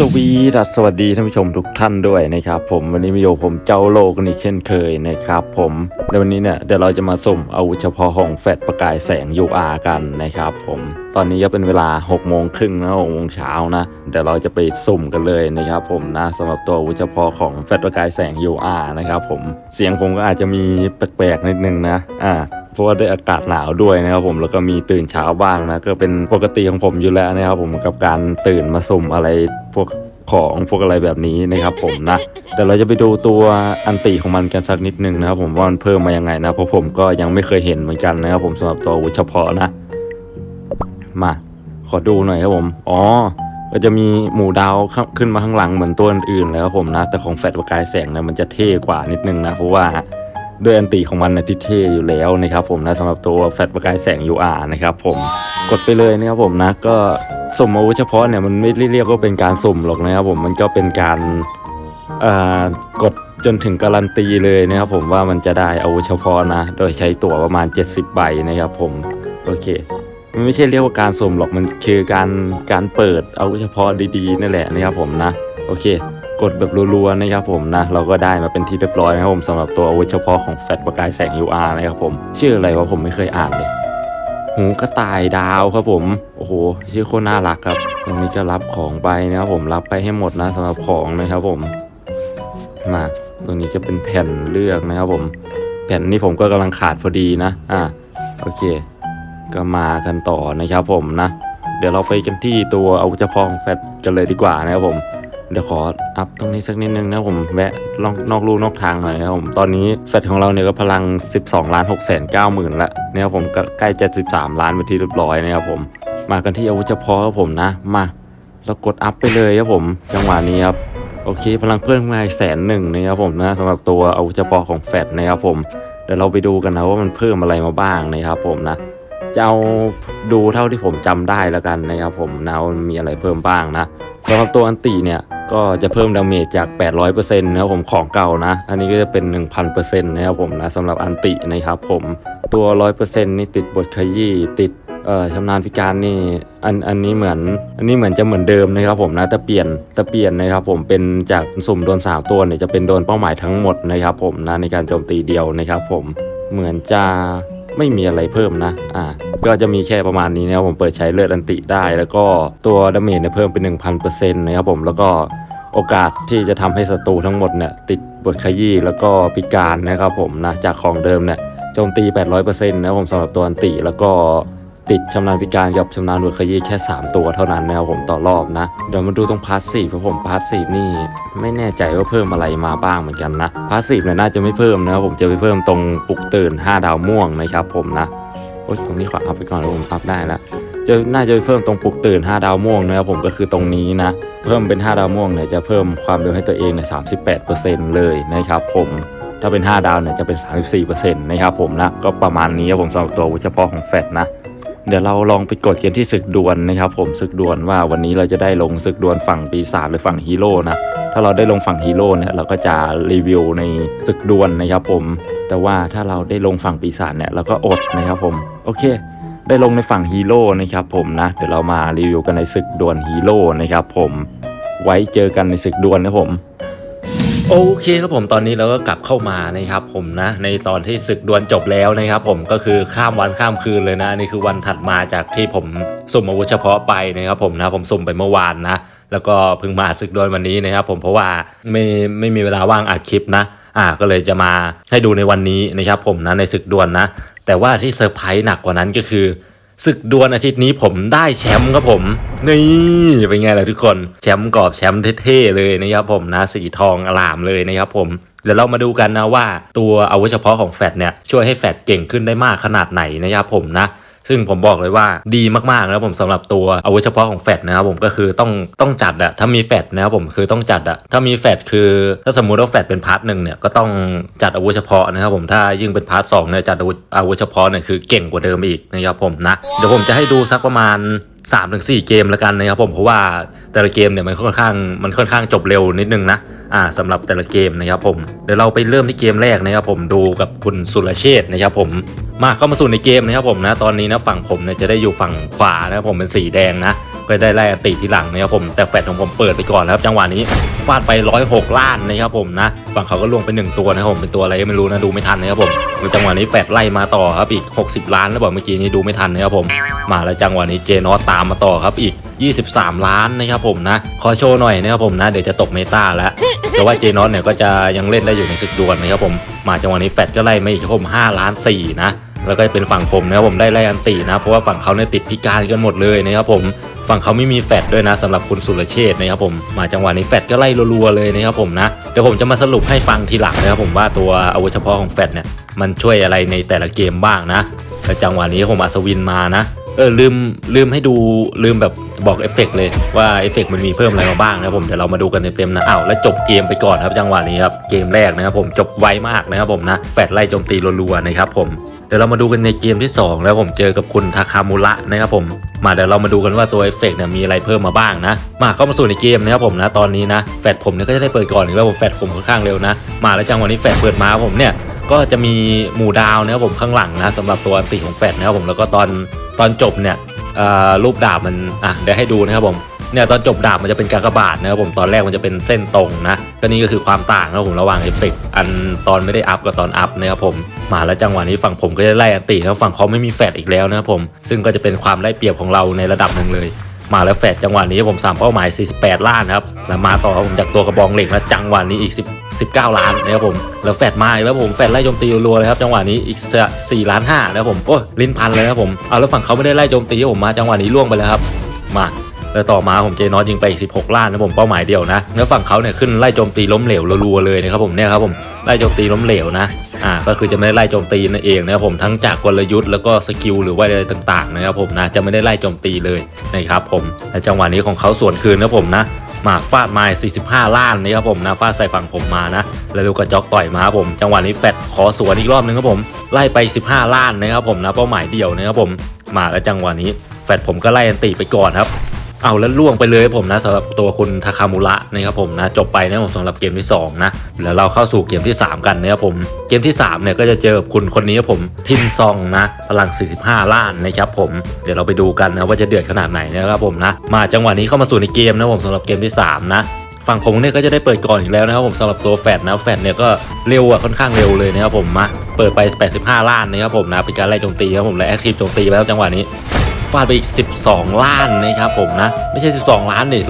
สวีดัสสวัสดีท่านผู้ชมทุกท่านด้วยนะครับ ผมวันนี้มีโยผมเจ้าโลกนี่เช่นเคยนะครับ ผมในวันนี้เนี่ยเดี๋ยวเราจะมาสุ่มอาวุธเฉพาะของแฟดประกายแสง UR กันนะครับ ผมตอนนี้ก็เป็นเวลา6โมงครึ่งนะ6โมงเช้านะเดี๋ยวเราจะไปสุ่มกันเลยนะครับ ผมนะสำหรับตัวอาวุธเฉพาะของแฟดประกายแสง UR นะครับ ผมเสียงผมก็อาจจะมีแปลกๆนิดนึงนะอ่า เพราะว่าได้อากาศหนาวด้วยนะครับผมแล้วก็มีตื่นเช้าบ้างนะก็เป็นปกติของผมอยู่แล้วนะครับผมกับการตื่นมาสุ่มอะไรพวกของพวกอะไรแบบนี้นะครับผมนะแต่เราจะไปดูตัวอันติของมันกันสักนิดนึงนะครับผมว่ามันเพิ่มมายังไงนะเพราะผมก็ยังไม่เคยเห็นเหมือนกันนะครับผมสำหรับตัวอาวุธเฉพาะนะมาขอดูหน่อยครับผม อ๋อ ก็จะมีหมู่ดาวขึ้นมาข้างหลังเหมือนตัวอื่นๆเลยครับผมนะ แต่ของแฟลชประกายแสงเนี่ยมันจะเท่กว่านิดนึงนะ เพราะว่า ด้วยอันติของมันนะที่เท่อยู่แล้วนะครับผมนะสำหรับตัวแฟลชประกายแสง UR นะครับผมกดไปเลยนะครับผมนะก็สุ่มอาวุธเฉพาะเนี่ยมันไม่ได้เรียกว่าเป็นการสุ่มหรอกนะครับผมมันก็เป็นการอ่อกดจนถึงการันตีเลยนะครับผมว่ามันจะได้อาวุธเฉพาะนะ โดยใช้ตั๋วประมาณ 70 ใบนะครับผมโอเคมันไม่ใช่เรียกว่าการสุ่มหรอกมันคือการการเปิดอาวุธเฉพาะดีๆนั่นแหละนะครับผมนะโอเค กดแบบรัวๆนะครับผมนะ เราก็ได้มาเป็นที่เรียบร้อยนะครับผมสำหรับตัวอาวุธเฉพาะของแฟลชประกายแสง UR นะครับผม ชื่ออะไรวะผมไม่เคยอ่านเลยหูกระต่ายดาวครับผม โอ้โห ชื่อโคตรน่ารักครับตรงนี้จะรับของไปนะครับผมรับไปให้หมดนะสำหรับของนะครับผมมาตรงนี้จะเป็นแผ่นเลือกนะครับผม แผ่นนี้ผมก็กำลังขาดพอดีนะ อ่าโอเค ก็มากันต่อนะครับผมนะ เดี๋ยวเราไปกันที่ตัวอาวุธเฉพาะของแฟตกันเลยดีกว่านะครับผม เดี๋ยวขออัพตรงนี้สักนิดนึงนะครับผมแวะลองนอกลู่นอกทางหน่อยนะครับผมตอนนี้แฟตของเราเนี่ยก็พลัง 12ล้าน6แสน9หมื่นละนะครับผมก็ใกล้จะ13ล้านไปที่เรียบร้อยนะครับผม มากันที่อาวุธเฉพาะครับผมนะมาเรากดอัพไปเลยครับผม จังหวะนี้ครับโอเค พลังเพิ่มมาแสนหนึ่งนะครับผมนะสำหรับตัวอาวุธเฉพาะของแฟตนะครับผมเดี๋ยวเราไปดูกันนะว่ามันเพิ่มอะไรมาบ้างนะครับผมนะ จะเอาดูเท่าที่ผมจำได้แล้วกันนะครับผมนะว่ามีอะไรเพิ่มบ้างนะสำหรับตัวอันติเนี่ยก็จะเพิ่มดาเมจจาก 800%นะครับผมของเก่านะ อันนี้ก็จะเป็น 1,000%นะครับผมนะสำหรับอันตินะครับผมตัว 100%นี่ติดบทขยี้ติดเอ่อชำนาญพิการนี่อันอันนี้เหมือนอันนี้เหมือนจะเหมือนเดิมนะครับผมนะแต่เปลี่ยนแต่เปลี่ยนนะครับผมเป็นจากสุ่มโดนสามตัวเนี่ยจะเป็นโดนเป้าหมายทั้งหมดนะครับผมนะในการโจมตีเดียวนะครับผมเหมือนจะ ไม่มีอะไรเพิ่มนะ อ่า ก็จะมีแค่ประมาณนี้นะครับผมเปิดใช้เลือดอันติได้ แล้วก็ตัวดาเมจเนี่ยเพิ่มเป็น 1,000%นะครับผมแล้วก็โอกาสที่จะทำให้ศัตรูทั้งหมดเนี่ยติดบทขยี้แล้วก็พิการนะครับผมนะจากของเดิมเนี่ยโจมตี 800%นะครับผมสำหรับตัวอันติแล้วก็ ติดชำนาญพิการกับชำนาญบทขยี้แค่ 3 ตัวเท่านั้นนะครับผมต่อรอบนะ เดี๋ยวมาดูตรงพาสซีฟครับผมพาสซีฟนี่ ไม่แน่ใจว่าเพิ่มอะไรมาบ้างเหมือนกันนะพาสซีฟเนี่ยน่าจะไม่เพิ่มนะครับผมจะไปเพิ่มตรงปลุกตื่น 5 ดาวม่วงนะครับผมนะโอ๊ยตรงนี้ขออัพไปก่อนแล้วผมอัพได้แล้วจะน่าจะไปเพิ่มตรงปลุกตื่น 5 ดาวม่วงนะครับผมก็คือตรงนี้นะ เพิ่มเป็น 5 ดาวม่วงเนี่ยจะเพิ่มความเร็วให้ตัวเองเนี่ย38%เลยนะครับผมถ้าเป็น 5 ดาวเนี่ยจะเป็น 34%นะครับผมนะก็ประมาณนี้ครับผมสำหรับตัวเฉพาะของแฟดนะ เดี๋ยวเราลองไปกดกันที่ศึกดวลนะครับ ผมศึกดวลว่าวันนี้เราจะได้ลงศึกดวลฝั่งปีศาจหรือฝั่งฮีโร่นะถ้าเราได้ลงฝั่งฮีโร่เนี่ยเราก็จะรีวิวในศึกดวลนะครับผม แต่ว่าถ้าเราได้ลงฝั่งปีศาจเนี่ยเราก็อดนะครับผมโอเค ได้ลงในฝั่งฮีโร่นะครับผมนะเดี๋ยวเรามารีวิวกันในศึกดวลฮีโร่นะครับผมไว้เจอกันในศึกดวลนะผม โอเคครับผมตอนนี้เราก็กลับเข้ามานะครับผมนะ ในตอนที่ศึกดวลจบแล้วนะครับ ผมก็คือข้ามวันข้ามคืนเลยนะนี่คือวันถัดมาจากที่ผมสุ่มอาวุธเฉพาะไปนะครับผมนะผมสุ่มไปเมื่อวานนะ แล้วก็เพิ่งมาศึกดวลวันนี้นะครับ ผมเพราะว่าไม่ไม่มีเวลาว่างอัดคลิปนะ อ่าก็เลยจะมาให้ดูในวันนี้นะครับ ผมนะในศึกดวลนะ แต่ว่าที่เซอร์ไพรส์หนักกว่านั้นก็คือ ศึกดวลอาทิตย์นี้ผมได้แชมป์ครับผม นี่เป็นไงล่ะทุกคน แชมป์กรอบแชมป์เท่ๆเลยนะครับผมนะสีทองอลามเลยนะครับผมเดี๋ยวเรามาดูกันนะว่าตัวอาวุธเฉพาะของแฟดเนี่ยช่วยให้แฟดเก่งขึ้นได้มากขนาดไหนนะครับผมนะ ซึ่งผมบอกเลยว่าดีมากๆนะครับผมสำหรับตัวอาวุธเฉพาะของแฟดนะครับผมก็คือต้องต้องจัดอะถ้ามีแฟดนะครับผมคือต้องจัดอะถ้ามีแฟดคือ ถ้าสมมุติว่าแฟดเป็นพาร์ทหนึ่งเนี่ยก็ต้องจัดอาวุธเฉพาะนะครับผมถ้ายิ่งเป็นพาร์ทสองเนี่ยจัดอาวุธอาวุธเฉพาะเนี่ยคือเก่งกว่าเดิมอีกนะครับผมนะเดี๋ยวผมจะให้ดูสักประมาณ 3-4เกมละกันนะครับผมเพราะว่าแต่ละเกมเนี่ยมันค่อนข้างมันค่อนข้างจบเร็วนิดนึงนะอ่าสำหรับแต่ละเกมนะครับผมเดี๋ยวเราไปเริ่มที่เกมแรกนะครับผมดูกับคุณสุรเชษนะครับผมมาเข้ามาสู่ในเกมนะครับผมนะตอนนี้นะฝั่งผมเนี่ยจะได้อยู่ฝั่งขวานะครับผมเป็นสีแดงนะ ก็ได้ไล่อติทีหลังนะครับผมแต่แฟดของผมเปิดไปก่อนนะครับจังหวะนี้ฟาดไป 106 ล้านนะครับผมนะฝั่งเขาก็ลวงไปหนึ่งตัวนะครับผมเป็นตัวอะไรไม่รู้นะดูไม่ทันนะครับผมจังหวะนี้แฟดไล่มาต่อครับอีก 60 ล้านแล้วบอกเมื่อกี้นี้ดูไม่ทันนะครับผมมาแล้วจังหวะนี้เจนอสตามมาต่อครับอีก 23 ล้านนะครับผมนะขอโชว์หน่อยนะครับผมนะเดี๋ยวจะตกเมตาแล้วแต่ว่าเจนอสเนี่ยก็จะยังเล่นได้อยู่ในศึกดวลนะครับผมมาจังหวะนี้แฟดก็ไล่มาอีกครับผม5ล้าน4นะ แล้วก็เป็นฝั่งผมนะครับผมได้ไล่อันตีนะเพราะว่าฝั่งเขาเนี่ยติดพิการกันหมดเลยนะครับผมฝั่งเขาไม่มีแฟดด้วยนะสำหรับคุณสุรเชษนะครับผมมาจังหวะนี้แฟดก็ไล่รัวๆเลยนะครับผมนะเดี๋ยวผมจะมาสรุปให้ฟังทีหลังนะครับผมว่าตัวอาวุธเฉพาะของแฟดเนี่ยมันช่วยอะไรในแต่ละเกมบ้างนะแล้วจังหวะนี้ผมอัศวินมานะเออลืมลืมให้ดูลืมแบบบอกเอฟเฟกต์เลยว่าเอฟเฟกต์มันมีเพิ่มอะไรมาบ้างนะครับผมเดี๋ยวเรามาดูกันเต็มๆนะอ้าวแล้วจบเกมไปก่อนครับจังหวะนี้ครับเกมแรกนะครับผมจบไวมากนะครับผมนะแฟดไล่โจมตีรัวๆนะครับผม เดี๋ยวเรามาดูกันในเกมที่ 2 แล้วผมเจอกับคุณทาคามุระนะครับผม มาเดี๋ยวเรามาดูกันว่าตัวเอฟเฟกต์เนี่ยมีอะไรเพิ่มมาบ้างนะ มาเข้ามาสู่ในเกมนะครับผมนะตอนนี้นะแฟดผมเนี่ยก็จะได้เปิดก่อนอีกแล้วผมแฟดผมค่อนข้างเร็วนะ มาแล้วจังวะนี้แฟดเปิดมาผมเนี่ยก็จะมีหมู่ดาวนะครับผมข้างหลังนะสำหรับตัวอันติของแฟดนะครับผมแล้วก็ตอนตอนจบเนี่ยรูปดาบมันอะเดี๋ยวให้ดูนะครับผม เนี่ยตอนจบดาบมันจะเป็นกากบาทนะครับผมตอนแรกมันจะเป็นเส้นตรงนะก็นี่ก็คือความต่างนะครับผมระหว่างเอฟเฟกต์อันตอนไม่ได้อัพกับตอนอัพนะครับผมมาแล้วจังหวะนี้ฝั่งผมก็จะไล่อันติแล้วฝั่งเขาไม่มีแฟดอีกแล้วนะครับผมซึ่งก็จะเป็นความได้เปรียบของเราในระดับหนึ่งเลยมาแล้วแฟดจังหวะนี้ผมสามเป้าหมาย 48 ล้านครับแล้วมาต่อผมจากตัวกระบองเหล็กแล้วจังหวะนี้อีก10 19 ล้านนะครับผมแล้วแฟดมาอีกแล้วผมแฟดไล่โจมตีรัวเลยครับจังหวะนี้อีก4ล้าน5นะครับผมโอ้ยลิ้นพันเลยนะครับผมเอาแล้วฝั่งเขาไม่ได้ไล่โจมตีผมมาจังหวะนี้ล่วงไปแล้วครับมา แล้วต่อมาผมเจนอสยิงไปอีก16ล้านนะผมเป้าหมายเดียวนะแล้วฝั่งเขาเนี่ยขึ้นไล่โจมตีล้มเหลวรัวๆเลยนะครับผมเนี่ยครับผมไล่โจมตีล้มเหลวนะอ่าก็คือจะไม่ได้ไล่โจมตีนั่นเองนะครับผมทั้งจากกลยุทธ์แล้วก็สกิลหรือว่าอะไรต่างๆนะครับผมนะจะไม่ได้ไล่โจมตีเลยนะครับผมและจังหวะนี้ของเขาสวนคืนนะผมนะมาฟาดไม้45 ล้านนี่ครับผมนะฟาดใส่ฝั่งผมมานะ แล้วลูกกระจอกต่อยมาครับผม จังหวะนี้แฟดขอสวนอีกรอบนึงครับผม ไล่ไป 15 ล้านนะครับผมนะเป้าหมายเดียวนะครับผม มาแล้วจังหวะนี้แฟดผมก็ไล่อันติไปก่อนครับ เอาแล้วล่วงไปเลยผมนะสำหรับตัวคุณทาคามุระนะครับผมนะจบไปนะผมสำหรับเกมที่สองนะ แล้วเราเข้าสู่เกมที่ 3 กันนะครับผมเกมที่3เนี่ยก็จะเจอกับคุณคนนี้ผมทินซองนะพลัง 45 ล้านนะครับผมเดี๋ยวเราไปดูกันนะว่าจะเดือดขนาดไหนนะครับผมนะมาจังหวะนี้เข้ามาสู่ในเกมนะผมสำหรับเกมที่ 3 นะฝั่งผมเนี่ยก็จะได้เปิดก่อนอีกแล้วนะครับผมสำหรับตัวแฟดนะแฟดเนี่ยก็เร็วอะค่อนข้างเร็วเลยนะครับผมมาเปิดไป 85 ล้านนะครับผมนะเป็นการไล่โจมตีครับผมและแอคทีฟโจมตีไปแล้วจังหวะนี้ ฟาดไปอีก 12 ล้านนะครับผมนะ ไม่ใช่ 12 ล้านนี่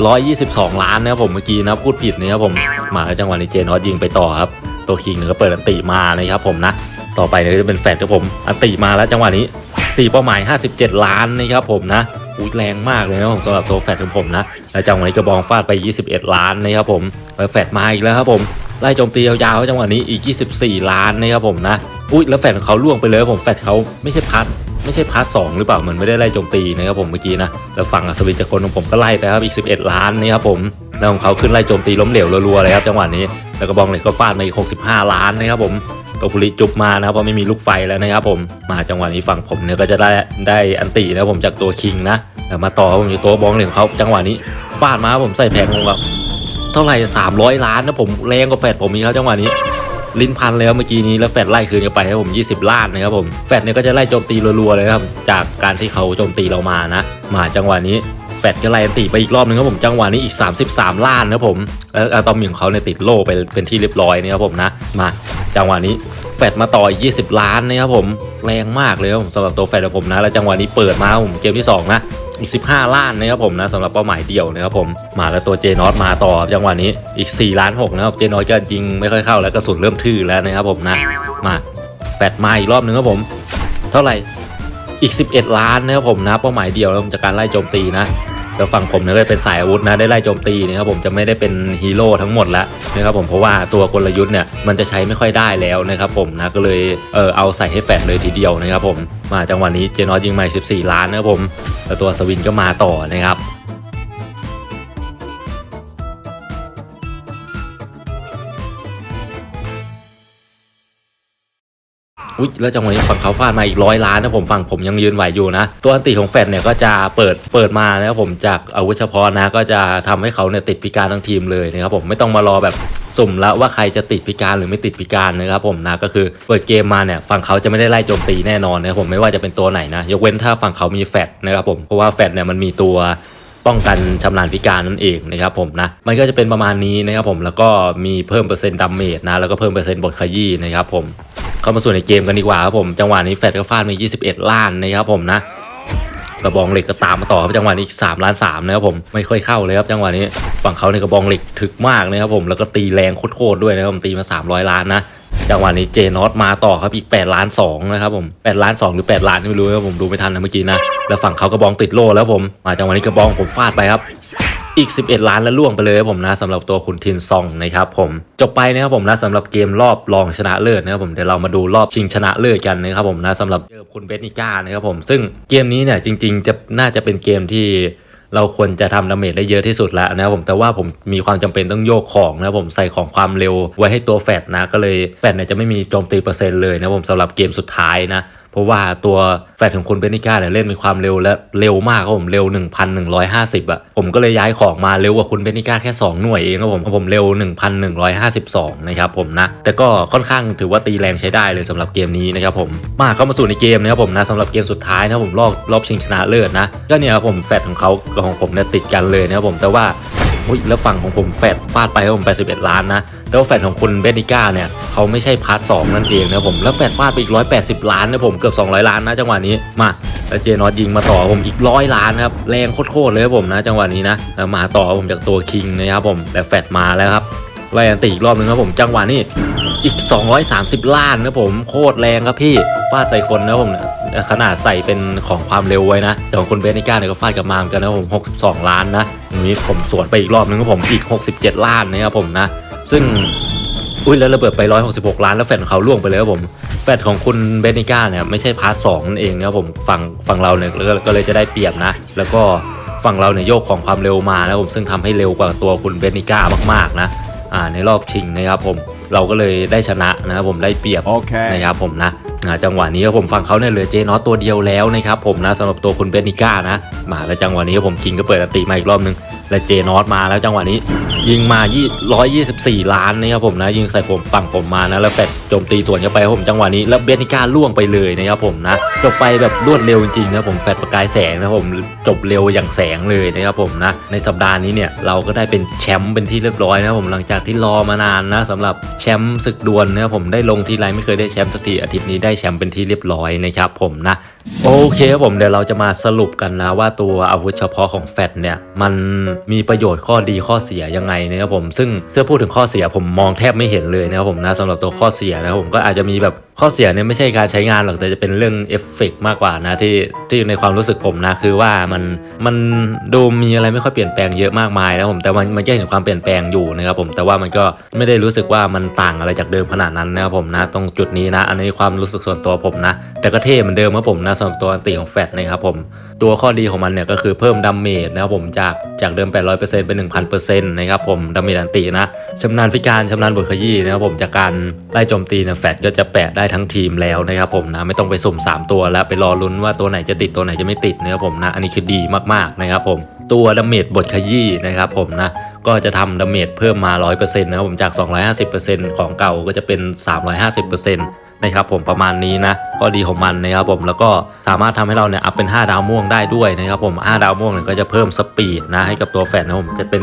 122 ล้านนะครับผมเมื่อกี้นะพูดผิดนะครับผมมาแล้วจังหวะนี้เจนอสยิงไปต่อครับ ตัวคิงเนี่ยก็เปิดอันติมานะครับผมนะ ต่อไปเนี่ยจะเป็นแฟดครับผมอันติมาแล้วจังหวะนี้ 4 เป้าหมาย 57 ล้านนะครับผมนะอุ้ยแรงมากเลยนะผมสำหรับตัวแฟดของผมนะแล้วจังหวะนี้กระบองฟาดไป 21 ล้านนะครับผมแล้วแฟดมาอีกแล้วครับผมไล่โจมตียาวๆจังหวะนี้อีก 24 ล้านนะครับผมนะ อุ้ยแล้วแฟดของเขาล่วงไปเลยผมแฟดเขาไม่ใช่พัด ไม่ใช่พาร์ทสองหรือเปล่าเหมือนไม่ได้ไล่โจมตีนะครับผมเมื่อกี้นะแล้วฝั่งอัศวินจักรกลของผมก็ไล่ไปครับอีก 11 ล้านนะครับผมแล้วของเขาขึ้นไล่โจมตีล้มเหลวรัวๆเลยครับจังหวะนี้แล้วก็บองเหล็กก็ฟาดมาอีก 65 ล้านนะครับผมตัวพุริจุบมานะครับเพราะไม่มีลูกไฟแล้วนะครับผมมาจังหวะนี้ฝั่งผมเนี่ยก็จะได้ได้อันตีนะผมจากตัวคิงนะแล้วมาต่อผมจากตัวบองเหล็กของเขาจังหวะนี้ฟาดมาครับผมใส่แผงลงแบบเท่าไหร่300 ล้านนะผมแรงกว่าแฟดผมอีกครับจังหวะนี้ ลิ้นพันแล้วเมื่อกี้นี้แล้วแฟดไล่คืนกันไปครับผม 20 ล้านนะครับผมแฟดเนี่ยก็จะไล่โจมตีรัวๆเลยครับจากการที่เขาโจมตีเรามานะ มาจังหวะนี้แฟดก็ไล่ตีไปอีกรอบนึงครับผมจังหวะนี้อีก 33 ล้านนะครับผมแล้วอะตอมของเขาเนี่ยติดโล่ไปเป็นที่เรียบร้อยนะครับผมนะมาจังหวะนี้แฟดมาต่ออีก20 ล้านนะครับผมแรงมากเลยครับผมสำหรับตัวแฟดของผมนะแล้วจังหวะนี้เปิดมาครับผมเกมที่สองนะ อีก 15 ล้านนะครับผมนะสำหรับเป้าหมายเดียวนะครับผมมาแล้วตัวเจนอสมาต่อจังหวะนี้อีก4ล้าน6นะครับเจนอสก็ยิงไม่ค่อยเข้าแล้วกระสุนเริ่มทื่อแล้วนะครับผมนะมาแปดมาอีกรอบนึงครับผม เท่าไหร่อีก 11 ล้านนะครับผมนะเป้าหมายเดียวแล้วจากการไล่โจมตีนะ แล้วฝั่งผมเนี่ยก็เป็นสายอาวุธนะได้ไล่โจมตีนะครับผมจะไม่ได้เป็นฮีโร่ทั้งหมดแล้วนะครับผมเพราะว่าตัวกลยุทธ์เนี่ยมันจะใช้ไม่ค่อยได้แล้วนะครับผมนะก็เลยเออเอาใส่ให้แฝดเลยทีเดียวนะครับผมมาจังหวะนี้เจนอสยิงใหม่ 14 ล้านนะครับผมแล้วตัวสวินก็มาต่อนะครับ อุ๊ยแล้วจังหวะนี้ฝั่งเขาฟาดมาอีกร้อยล้านนะผมฝั่งผมยังยืนไหวอยู่นะ ตัวอันติของแฟดเนี่ยก็จะเปิดเปิดมานะครับผมจากอาวุธเฉพาะนะก็จะทำให้เขาเนี่ยติดพิการทั้งทีมเลยนะครับผมไม่ต้องมารอแบบสุ่มแล้วว่าใครจะติดพิการหรือไม่ติดพิการนะครับผมนะก็คือเปิดเกมมาเนี่ยฝั่งเขาจะไม่ได้ไล่โจมตีแน่นอนนะครับผมไม่ว่าจะเป็นตัวไหนนะ ยกเว้นถ้าฝั่งเขามีแฟดนะครับผมเพราะว่าแฟดเนี่ยมันมีตัวป้องกันชำนาญพิการนั่นเองนะครับผมนะมันก็จะเป็นประมาณนี้นะครับผมแล้วก็มีเพิ่มเปอร์เซ็นต์ดาเมจนะแล้วก็เพิ่มเปอร์เซ็นต์บทขยี้นะครับผม เข้ามาสู่ในเกมกันดีกว่าครับผมจังหวะนี้แฟดก็ฟาดมา21 ล้านนะครับผมนะกระบองเหล็กก็ตามมาต่อครับจังหวะนี้3ล้าน3นะครับผมไม่ค่อยเข้าเลยครับจังหวะนี้ฝั่งเขาในกระบองเหล็กถึกมากนะครับผมแล้วก็ตีแรงโคตรๆด้วยนะครับผมตีมา 300 ล้านนะจังหวะนี้เจนอตมาต่อครับอีก8ล้าน2นะครับผม8ล้าน2หรือ8ล้านไม่รู้ครับผมดูไม่ทันนะเมื่อกี้นะแล้วฝั่งเขากระบองติดโล่แล้วผมมาจังหวะนี้กระบองผมฟาดไปครับ อีก 11 ล้านแล้วล่วงไปเลยครับผมนะสำหรับตัวคุณทินซองนะครับผมจบไปนะครับผมนะสำหรับเกมรอบรองชนะเลิศนะครับผมเดี๋ยวเรามาดูรอบชิงชนะเลิศกันนะครับผมนะสำหรับเจอคุณเบสนิก้านะครับผมซึ่งเกมนี้เนี่ยจริงๆจะน่าจะเป็นเกมที่เราควรจะทำดาเมจได้เยอะที่สุดแล้วนะครับผมแต่ว่าผมมีความจำเป็นต้องโยกของนะครับผมใส่ของความเร็วไว้ให้ตัวแฟดนะก็เลยแฟดเนี่ยจะไม่มีโจมตีเปอร์เซ็นต์เลยนะครับผมสำหรับเกมสุดท้ายนะ เพราะว่าตัวแฟดของคุณเบนิก้าเนี่ยเล่นมีความเร็วและเร็วมากครับผมเร็ว 1,150อะผมก็เลยย้ายของมาเร็วกว่าคุณเบนิก้าแค่ 2 หน่วยเองครับผมผมเร็ว 1,152 นะครับผมนะ แต่ก็ค่อนข้างถือว่าตีแรงใช้ได้เลยสำหรับเกมนี้นะครับผมมาเข้ามาสู่ในเกมนะครับผมนะสำหรับเกมสุดท้ายนะครับผมรอบรอบชิงชนะเลิศนะก็เนี่ยครับผมแฟดของเขากับของผมเนี่ยติดกันเลยนะครับผมแต่ว่าอุ้ยแล้วฝั่งของผมแฟดฟาดไปครับผม81 ล้านนะ แต่ว่าแฟดของคุณเบนิก้าเนี่ยเขาไม่ใช่พาร์ทสองนั่นเองนะผมแล้วแฟดฟาดไปอีก180ล้านนะผมเกือบ 200 ล้านนะจังหวะนี้มาแล้วเจนอตยิงมาต่อผมอีกร้อยล้านครับแรงโคตรๆเลยครับผมนะ จังหวะนี้นะมาต่อผมจากตัวคิงนะครับผมแต่แฟดมาแล้วครับไล่อันตีอีกรอบนึงครับผมจังหวะนี้อีก 230 ล้านนะผมโคตรแรงครับพี่ฟาดใส่คนนะผมขนาดใส่เป็นของความเร็วไว้นะแต่ของคุณเบนิก้าเนี่ยก็ฟาดกับมามกันนะผม 62 ล้านนะอย่างนี้ผมสวนไปอีกรอบนึงครับผมอีก 67 ล้านนะครับผมนะ ซึ่งอุ้ยแล้วระเบิดไป 166 ล้านแล้วแฟนของเขาล่วงไปเลยครับผม แฟนของคุณเบนิก้าเนี่ยไม่ใช่พาร์ทสองนั่นเองนะครับผมฝั่งฝั่งเราเนี่ยก็ก็เลยจะได้เปรียบนะ แล้วก็ฝั่งเราเนี่ยโยกของความเร็วมานะครับผมซึ่งทำให้เร็วกว่าตัวคุณเบนิก้ามากๆนะอ่าในรอบชิงนะครับผมเราก็เลยได้ชนะนะครับผมได้เปรียบ Okay. นะครับผมนะอ่าจังหวะนี้ครับผมฝั่งเขาเนี่ยเหลือเจนอตตัวเดียวแล้วนะครับผมนะสำหรับตัวคุณเบนิก้านะมาแล้วจังหวะนี้ครับผมคิงก็เปิดอันติมาอีกรอบนึง และเจนอตมาแล้วจังหวะนี้ ยิงมา124 ล้านนะครับผมนะ ยิงใส่ผมฝั่งผมมานะแล้วแฟดโจมตีสวนเข้าไปผมจังหวะนี้แล้วเบนิก้าล่วงไปเลยนะครับผมนะจบไปแบบรวดเร็วจริงๆนะผมแฟดประกายแสงนะผมจบเร็วอย่างแสงเลยนะครับผมนะในสัปดาห์นี้เนี่ยเราก็ได้เป็นแชมป์เป็นที่เรียบร้อยนะผมหลังจากที่รอมานานนะสำหรับแชมป์ศึกดวลนะครับผมได้ลงทีไรไม่เคยได้แชมป์สักทีอาทิตย์นี้ได้แชมป์เป็นที่เรียบร้อยนะครับผมนะโอเคครับผมเดี๋ยวเราจะมาสรุปกันนะว่าตัวอาวุธเฉพาะของแฟดเนี่ยมันมีประโยชน์ข้อดีข้อเสียยังไงนะครับผมซึ่งถ้าพูดถึงข้อเสียผมมองแทบไม่เห็นเลยนะครับผมนะสำหรับตัวข้อเสียนะครับผมก็อาจจะมีแบบ ข้อเสียเนี่ยไม่ใช่การใช้งานหรอกแต่จะเป็นเรื่องเอฟเฟกต์มากกว่านะที่ที่ในความรู้สึกผมนะคือว่ามันมันดูมีอะไรไม่ค่อยเปลี่ยนแปลงเยอะมากมายนะผมแต่มันมันก็เห็นความเปลี่ยนแปลงอยู่นะครับผมแต่ว่ามันก็ไม่ได้รู้สึกว่ามันต่างอะไรจากเดิมขนาดนั้นนะครับผมนะตรงจุดนี้นะ อันนี้ความรู้สึกส่วนตัวผมนะ แต่ก็เท่เหมือนเดิมครับผมนะสำหรับตัวอันติของแฟดนะครับผมตัวข้อดีของมันเนี่ยก็คือเพิ่มดาเมจนะครับผมจากจากเดิม 800%เป็น1,000%นะครับผมดาเมจอันตินะชำนาญพิการชำนาญบทขยี้นะครับผมจากการไล่โจมตีเนี่ยแฟดก็จะแปะได้ทั้งทีมแล้วนะครับผมนะไม่ต้องไปสุ่ม 3 ตัวแล้วไปรอลุ้นว่าตัวไหนจะติดตัวไหนจะไม่ติดนะครับผมนะอันนี้คือดีมากๆนะครับผมตัวดาเมจบทขยี้นะครับผมนะก็จะทำดาเมจเพิ่มมา 100%นะครับผมจาก 250%ของเก่าก็จะเป็น 350% นะครับผมประมาณนี้นะข้อดีของมันนะครับผมแล้วก็สามารถทำให้เราเนี่ยอัพเป็น 5 ดาวม่วงได้ด้วยนะครับผม 5 ดาวม่วงเนี่ยก็จะเพิ่มสปีดนะให้กับตัวแฟนนะผมจะเป็น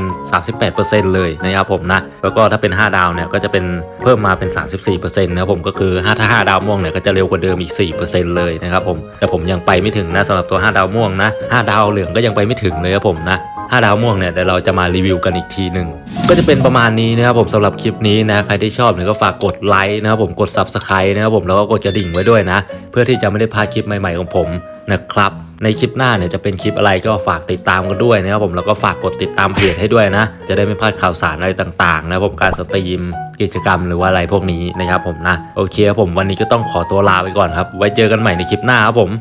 38%เลยนะครับผมนะแล้วก็ถ้าเป็น 5 ดาวเนี่ยก็จะเป็นเพิ่มมาเป็น 34%นะครับผมก็คือ5ถ้า5ดาวม่วงเนี่ยก็จะเร็วกว่าเดิมอีก 4%เลยนะครับผมแต่ผมยังไปไม่ถึงนะสำหรับตัว 5 ดาวม่วงนะ5ดาวเหลืองก็ยังไปไม่ถึงเลยครับผมนะ 5 ดาวม่วงเนี่ยเดี๋ยวเราจะมารีวิวกันอีกทีหนึ่งก็จะเป็นประมาณนี้นะครับผมสำหรับคลิปนี้นะใครที่ชอบเนี่ยก็ฝากกดไลค์นะครับผมกด Subscribe นะครับผมแล้วก็กดกระดิ่งไว้ด้วยนะ เพื่อที่จะไม่ได้พลาดคลิปใหม่ๆของผมนะครับในคลิปหน้าเนี่ยจะเป็นคลิปอะไรก็ฝากติดตามกันด้วยนะครับผมแล้วก็ฝากกดติดตามเพจให้ด้วยนะ จะได้ไม่พลาดข่าวสารอะไรต่างๆนะครับผมการสตรีมกิจกรรมหรือว่าอะไรพวกนี้นะครับผมนะโอเคครับผมวันนี้ก็ต้องขอตัวลาไปก่อนครับ ไว้เจอกันใหม่ในคลิปหน้าครับผม